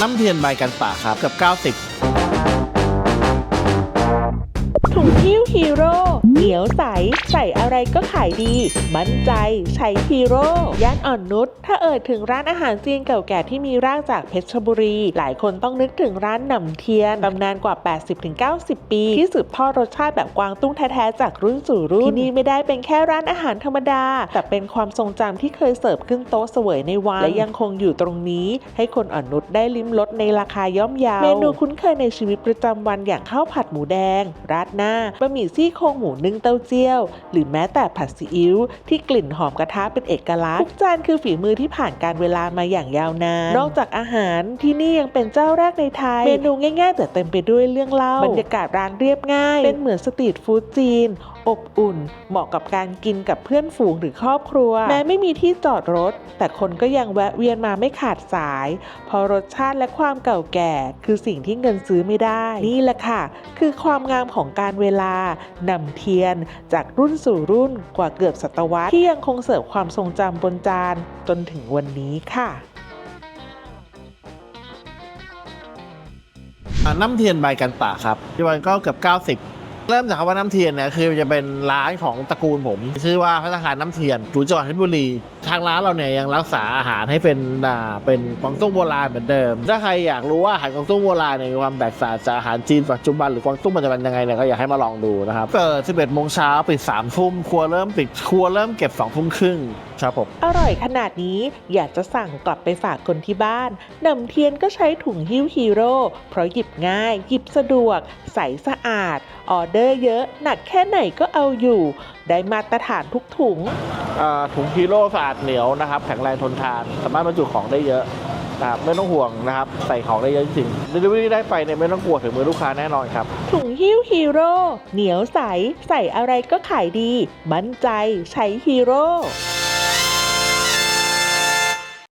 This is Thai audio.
น้ำเทียนใบกันป่าครับเกับ90ถุงหิ้วฮีโร่ เหนียวใส ใส่อะไรก็ขายดี มั่นใจใช้ฮีโร่ย่านอ่อนนุชถ้าเอ่ยถึงร้านอาหารจีนเก่าแก่ที่มีรากจากเพชรบุรี หลายคนต้องนึกถึงร้านหนำเทียนตำนานกว่า 80-90 ปี ที่สืบทอดรสชาติแบบกวางตุ้งแท้ๆจากรุ่นสู่รุ่นที่นี่ไม่ได้เป็นแค่ร้านอาหารธรรมดา แต่เป็นความทรงจำที่เคยเสิร์ฟขึ้นโต๊ะเสวยในวันและยังคงอยู่ตรงนี้ ให้คนอ่อนนุชได้ลิ้มรสในราคาย่อมเยาเมนูคุ้นเคยในชีวิตประจำวันอย่างข้าวผัดหมูแดงราดหน้าบะหมี่ซี่โครงหมูนึ่งเต้าเจี้ยว หรือแม้แต่ผัดซีอิ๊วที่กลิ่นหอมกระทะเป็นเอกลักษณ์ทุกจานคือฝีมือที่ผ่านการเวลามาอย่างยาวนาน นอกจากอาหารที่นี่ยังเป็นเจ้าแรกในไทย เมนูง่ายๆ แต่เต็มไปด้วยเรื่องเล่า บรรยากาศร้านเรียบง่าย เป็นเหมือนสตรีทฟู้ดจีน อบอุ่น เหมาะกับการกินกับเพื่อนฝูงหรือครอบครัว แม้ไม่มีที่จอดรถ แต่คนก็ยังแวะเวียนมาไม่ขาดสาย เพราะรสชาติและความเก่าแก่ คือสิ่งที่เงินซื้อไม่ได้ นี่แหละค่ะ คือความงามของการเวลานำเทียน จากรุ่นสู่รุ่นกว่าเกือบศตวรรษที่ยังคงเสิร์ฟความทรงจำบนจานจนถึงวันนี้ค่ะน้ำเทียนใบกันป่าครับปัจจุบันก็เกือบ90 เริ่มจากคำว่าน้ำเทียนเนี่ยคือจะเป็นร้านของตระกูลผม ชื่อว่าพัฒนาคารน้ำเทียนอยู่จังหวัดเพชรบุรี ทางร้านเราเนี่ยยังรักษาอาหารให้เป็นอ่าเป็นกวางตุ้งโบราณเหมือนเดิม ถ้าใครอยากรู้ว่าอาหารกวางตุ้งโบราณเนี่ยมีความแตกต่างจากอาหารจีนปัจจุบันหรือกวางตุ้งปัจจุบันยังไงเนี่ยก็อยากให้มาลองดูนะครับเปิด11โมงเช้าปิด3ทุ่มครัวเริ่มปิดครัวเริ่มเก็บ2ทุ่มครึ่ง ครับผม อร่อยขนาดนี้อยากจะสั่งกลับไปฝากคนที่บ้านนำเทียนก็ใช้ถุงหิ้วฮีโร่เพราะหยิบง่าย หยิบสะดวก ใสสะอาด ออเดอร์เยอะหนักแค่ไหนก็เอาอยู่ ได้มาตรฐานทุกถุง อ่าถุงฮีโร่สะอาดเหนียวนะครับ แข็งแรงทนทาน สามารถบรรจุของได้เยอะนะครับไม่ต้องห่วงนะครับ ใส่ของได้เยอะจริงๆ delivery ได้ไปเนี่ยไม่ต้องกลัวถึงมือลูกค้าแน่นอนครับ ถุงหิ้วฮีโร่เหนียวใส ใส่อะไรก็ขายดี มั่นใจใช้ฮีโร่